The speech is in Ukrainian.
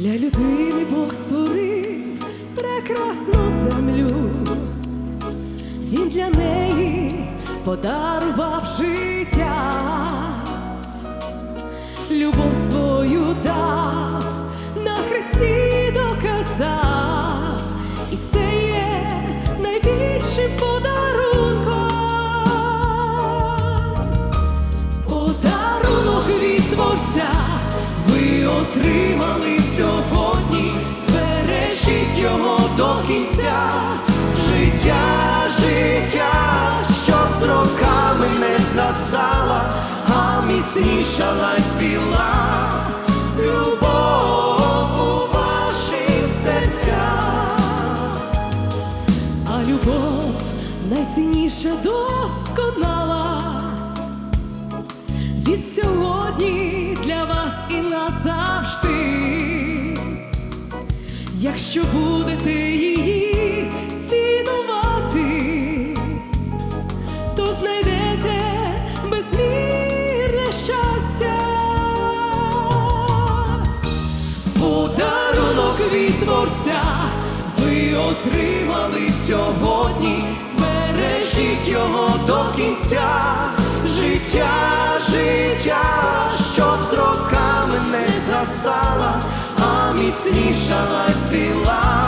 Для людини Бог створив прекрасну землю, він для неї подарував життя, любов свою дав, на хресті доказав, і це є найбільшим подарунком. До кінця, життя, життя, що з роками не згасала, а міцнішала й свіла, любов у ваших серцях. А любов найцінніша досконала від сьогодні для вас і назавжди. Якщо будете її цінувати, то знайдете безмірне щастя. Подарунок від Творця ви отримали сьогодні, збережіть його до кінця, життя, життя, щоб з роками не згасала, а міцнішала й свіла.